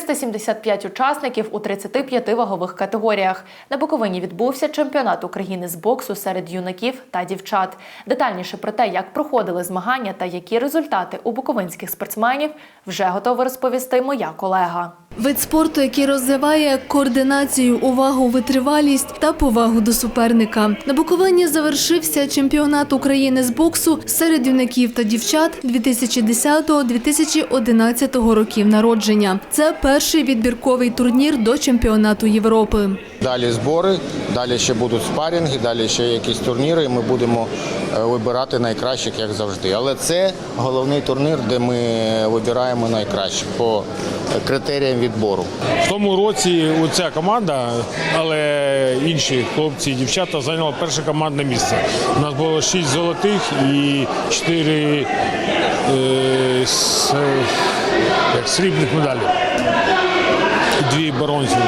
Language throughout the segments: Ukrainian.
375 учасників у 35 вагових категоріях. На Буковині відбувся чемпіонат України з боксу серед юнаків та дівчат. Детальніше про те, як проходили змагання та які результати у буковинських спортсменів, вже готова розповісти моя колега. Вид спорту, який розвиває координацію, увагу, витривалість та повагу до суперника. На Буковині завершився чемпіонат України з боксу серед юнаків та дівчат 2010-2011 років народження. Це перший відбірковий турнір до чемпіонату Європи. Далі збори, далі ще будуть спарінги, далі ще якісь турніри, і ми будемо е, вибирати найкращих, як завжди. Але це головний турнір, де ми вибираємо найкращих по критеріям відбору. В тому році оця команда, але інші хлопці і дівчата зайняли перше командне місце. У нас було шість золотих і чотири е, срібних медалі. Дві бронзові.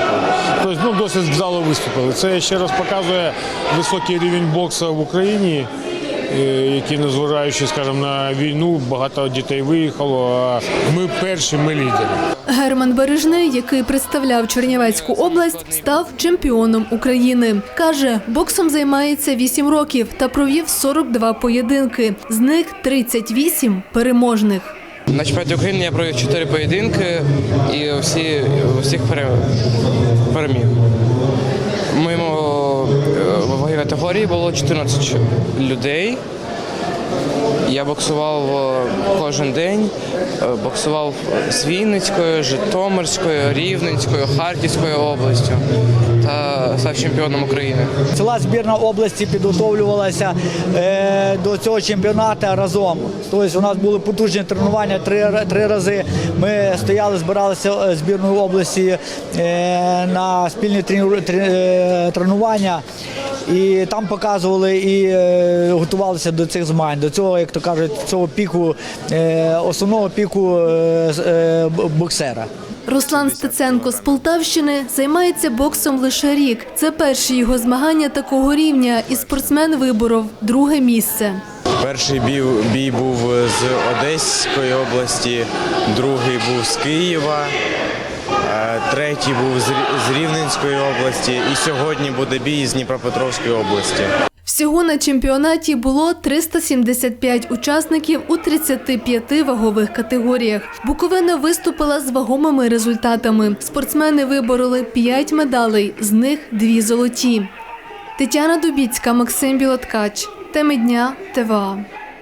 Тобто ну, досить вдало виступили. Це ще раз показує високий рівень боксу в Україні, е, який, незважаючи, скажімо, на війну, багато дітей виїхало. А ми перші, ми лідери. Герман Бережний, який представляв Чернівецьку область, став чемпіоном України. Каже, боксом займається 8 років та провів 42 поєдинки. З них 38 переможних. На чемпіонаті України я провів 4 поєдинки і всі, всіх переміг. Моєму е, ваговій категорії було 14 людей. Я боксував е, кожен день, е, боксував з Вінницькою, Житомирською, Рівненською, Харківською областю та став чемпіоном України. Ціла збірна області підготовлювалася е, до цього чемпіонату разом. Тобто у нас були потужні тренування три, три рази. Ми стояли, збиралися збірною області на спільні тренування. І там показували і готувалися до цих змагань, до цього, як то кажуть, цього піку, е, основного піку е, е, боксера. Руслан Стеценко з Полтавщини займається боксом лише рік. Це перші його змагання такого рівня, і спортсмен виборов друге місце. Перший бій, бій був з Одеської області, другий був з Києва, третій був з Рівненської області і сьогодні буде бій з Дніпропетровської області. Всього на чемпіонаті було 375 учасників у 35 вагових категоріях. Буковина виступила з вагомими результатами. Спортсмени вибороли 5 медалей, з них 2 золоті. Тетяна Дубіцька, Максим Білоткач. Теми дня ТВА.